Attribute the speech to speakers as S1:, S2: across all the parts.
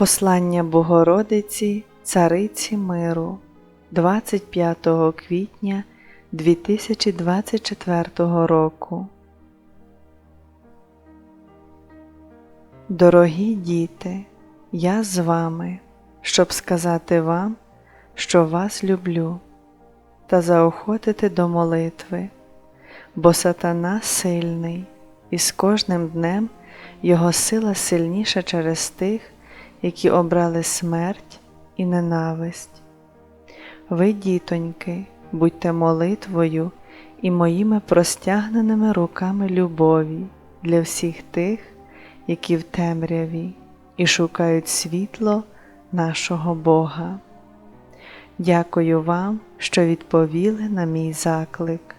S1: Послання Богородиці, Цариці Миру 25 квітня 2024 року. Дорогі діти, я з вами, щоб сказати вам, що вас люблю, та заохотити до молитви, бо сатана сильний, і з кожним днем його сила сильніша через тих, які обрали смерть і ненависть. Ви, дітоньки, будьте молитвою і моїми простягненими руками любові для всіх тих, які в темряві і шукають світло нашого Бога. Дякую вам, що відповіли на мій заклик.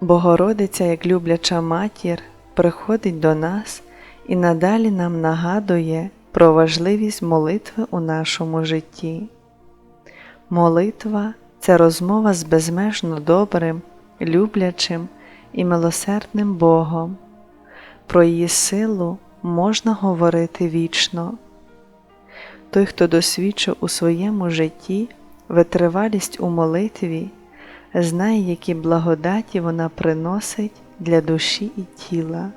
S1: Богородиця, як любляча матір, приходить до нас і надалі нам нагадує про важливість молитви у нашому житті. Молитва це розмова з безмежно добрим, люблячим і милосердним Богом. Про її силу можна говорити вічно. Той, хто досвідчив у своєму житті витривалість у молитві, знає, які благодаті вона приносить для душі і тіла.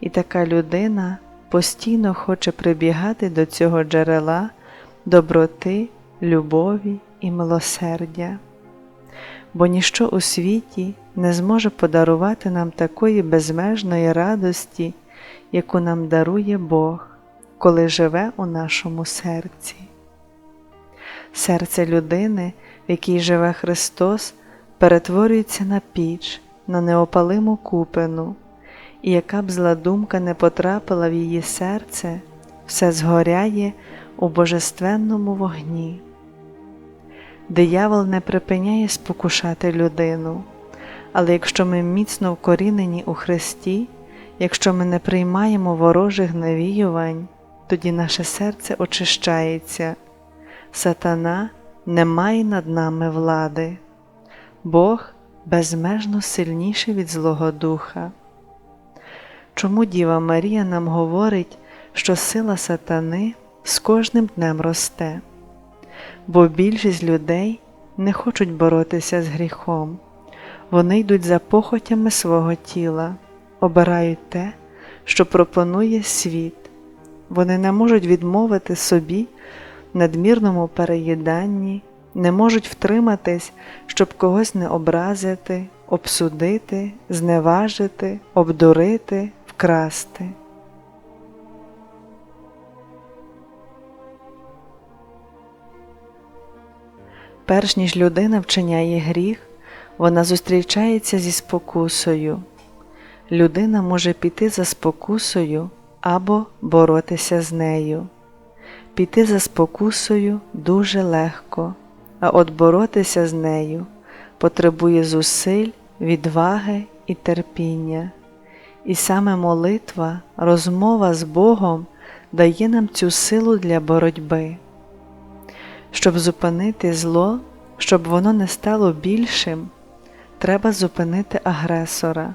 S1: І така людина постійно хоче прибігати до цього джерела доброти, любові і милосердя, бо ніщо у світі не зможе подарувати нам такої безмежної радості, яку нам дарує Бог, коли живе у нашому серці. Серце людини, в якій живе Христос, перетворюється на піч, на неопалиму купину, і яка б зла думка не потрапила в її серце, все згоряє у божественному вогні. Диявол не припиняє спокушати людину, але якщо ми міцно вкорінені у Христі, якщо ми не приймаємо ворожих навіювань, тоді наше серце очищається, сатана не має над нами влади, Бог безмежно сильніший від Злого Духа. Чому Діва Марія нам говорить, що сила сатани з кожним днем росте? Бо більшість людей не хочуть боротися з гріхом, вони йдуть за похотями свого тіла, обирають те, що пропонує світ. Вони не можуть відмовити собі надмірному переїданні, не можуть втриматись, щоб когось не образити, обсудити, зневажити, обдурити, вкрасти. Перш ніж людина вчиняє гріх, вона зустрічається зі спокусою. Людина може піти за спокусою або боротися з нею. Піти за спокусою дуже легко, а от боротися з нею потребує зусиль, відваги і терпіння. І саме молитва, розмова з Богом дає нам цю силу для боротьби. Щоб зупинити зло, щоб воно не стало більшим, треба зупинити агресора.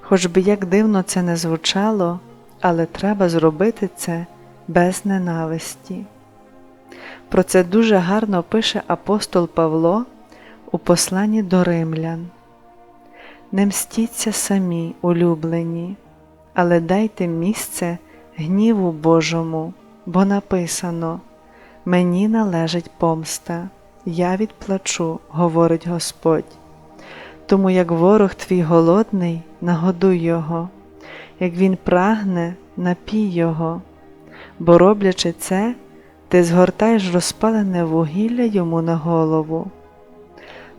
S1: Хоч би як дивно це не звучало, але треба зробити це без ненависті. Про це дуже гарно пише апостол Павло у посланні до римлян. Не мстіться самі, улюблені, але дайте місце гніву Божому, бо написано Мені належить помста, я відплачу, говорить Господь. Тому як ворог твій голодний, нагодуй його, як він прагне, напій його, бо роблячи це, ти згортаєш розпалене вугілля йому на голову.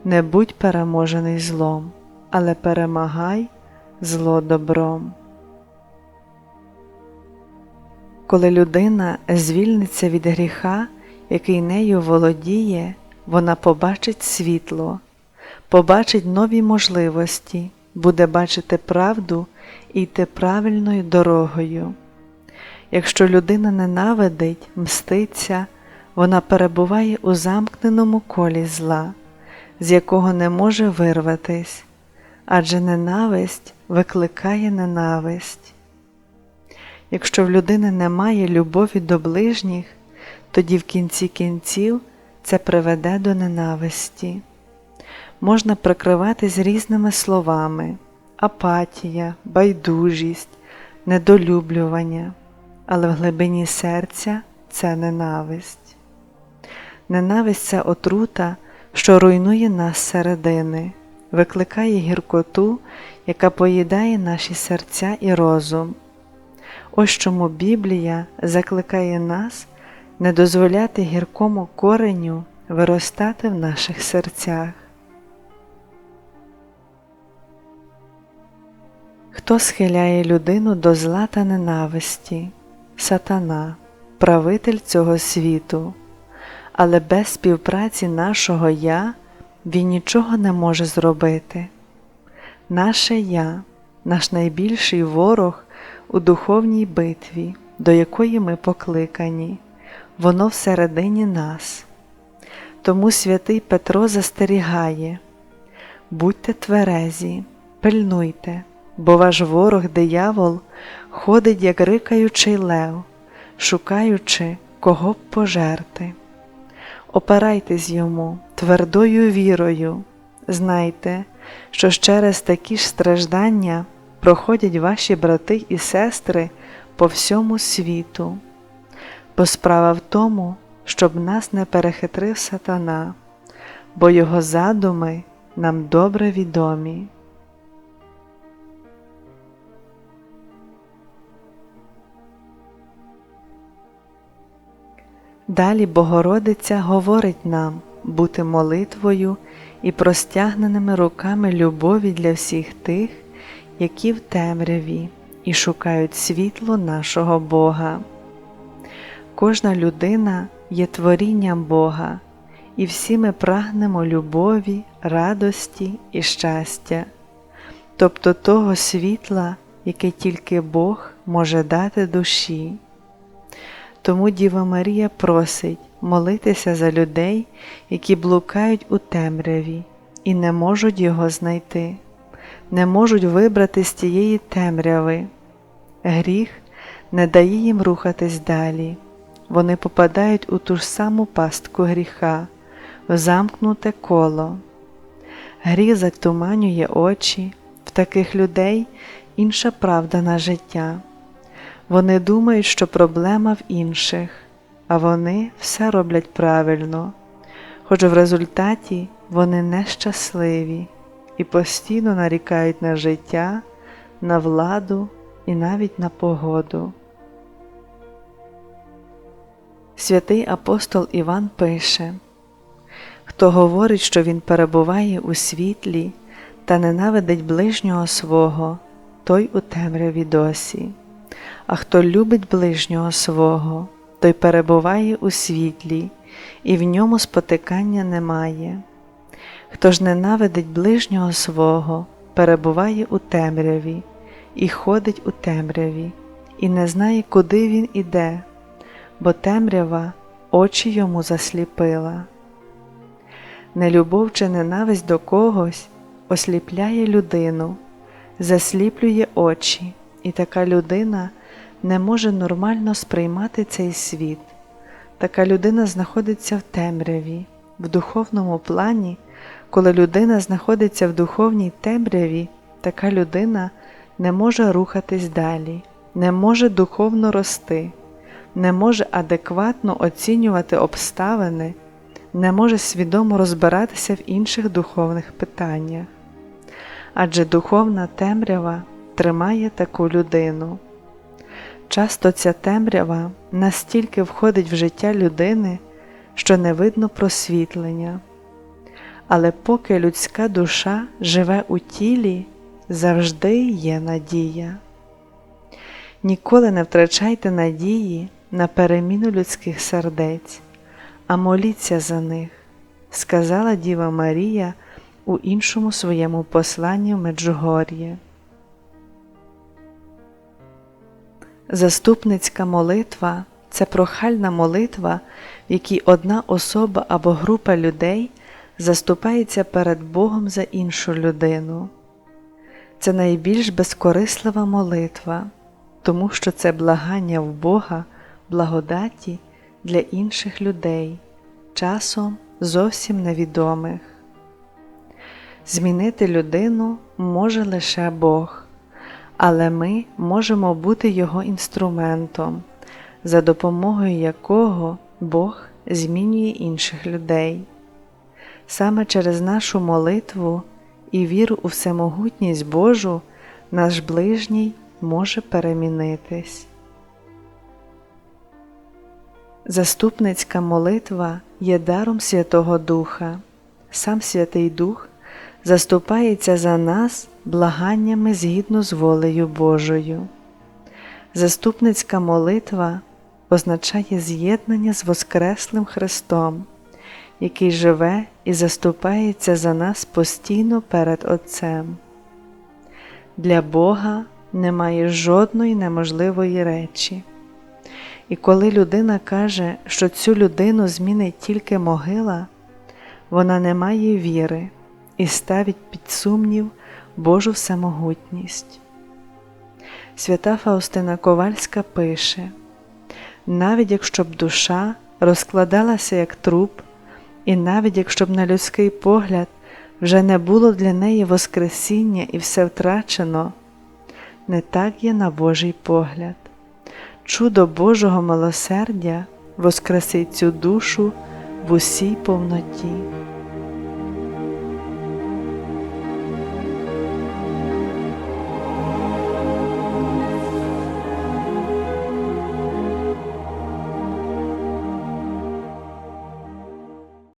S1: Не будь переможений злом, але перемагай зло добром. Коли людина звільниться від гріха, який нею володіє, вона побачить світло, побачить нові можливості, буде бачити правду і йти правильною дорогою. Якщо людина ненавидить, мститься, вона перебуває у замкненому колі зла, з якого не може вирватись, адже ненависть викликає ненависть. Якщо в людини немає любові до ближніх, тоді в кінці кінців це приведе до ненависті. Можна прикриватись різними словами апатія, байдужість, недолюблювання, але в глибині серця це ненависть. Ненависть це отрута, що руйнує нас середини, викликає гіркоту, яка поїдає наші серця і розум. Ось чому Біблія закликає нас не дозволяти гіркому кореню виростати в наших серцях. Хто схиляє людину до зла та ненависті? Сатана, правитель цього світу, але без співпраці нашого Я він нічого не може зробити. Наше Я, наш найбільший ворог у духовній битві, до якої ми покликані, воно всередині нас. Тому святий Петро застерігає будьте тверезі, пильнуйте, бо ваш ворог диявол ходить, як рикаючий лев, шукаючи, кого б пожерти. Опирайтесь йому твердою вірою, знайте, що через такі ж страждання проходять ваші брати і сестри по всьому світу, бо справа в тому, щоб нас не перехитрив сатана, бо його задуми нам добре відомі. Далі Богородиця говорить нам бути молитвою і простягненими руками любові для всіх тих, які в темряві і шукають світло нашого Бога. Кожна людина є творінням Бога, і всі ми прагнемо любові, радості і щастя, тобто того світла, яке тільки Бог може дати душі. Тому Діва Марія просить молитися за людей, які блукають у темряві і не можуть його знайти, не можуть вибрати з тієї темряви. Гріх не дає їм рухатись далі, вони попадають у ту ж саму пастку гріха, в замкнуте коло. Гріх затуманює очі, в таких людей інша правда на життя. Вони думають, що проблема в інших, а вони все роблять правильно, хоч в результаті вони нещасливі і постійно нарікають на життя, на владу і навіть на погоду. Святий апостол Іван пише Хто говорить, що він перебуває у світлі та ненавидить ближнього свого, той у темряві досі а хто любить ближнього свого, той перебуває у світлі, і в ньому спотикання немає. Хто ж ненавидить ближнього свого, перебуває у темряві, і ходить у темряві, і не знає, куди він іде, бо темрява очі йому засліпила. Нелюбов чи ненависть до когось осліпляє людину, засліплює очі, і така людина не може нормально сприймати цей світ. Така людина знаходиться в темряві, в духовному плані, коли людина знаходиться в духовній темряві, така людина не може рухатись далі, не може духовно рости, не може адекватно оцінювати обставини, не може свідомо розбиратися в інших духовних питаннях. Адже духовна темрява тримає таку людину. Часто ця темрява настільки входить в життя людини, що не видно просвітлення. Але поки людська душа живе у тілі, завжди є надія. Ніколи не втрачайте надії на переміну людських сердець, а моліться за них, сказала Діва Марія у іншому своєму посланні в Меджугор'є. Заступницька молитва це прохальна молитва, в якій одна особа або група людей заступається перед Богом за іншу людину. це найбільш безкорислива молитва, тому що це благання в Бога, благодаті для інших людей, часом зовсім невідомих. Змінити людину може лише Бог, але ми можемо бути Його інструментом, за допомогою якого Бог змінює інших людей. Саме через нашу молитву і віру у всемогутність Божу наш ближній може перемінитись. Заступницька молитва є даром Святого Духа. Сам Святий Дух заступається за нас благаннями згідно з волею Божою. Заступницька молитва означає з'єднання з Воскреслим Христом, який живе і заступається за нас постійно перед Отцем. Для Бога немає жодної неможливої речі. І коли людина каже, що цю людину змінить тільки могила, вона не має віри і ставить під сумнів Божу всемогутність. Свята Фаустина Ковальська пише: навіть якщо б душа розкладалася як труп, і навіть якщо б на людський погляд вже не було для неї Воскресіння і все втрачено, не так є на Божий погляд. Чудо Божого милосердя воскресить цю душу в усій повноті.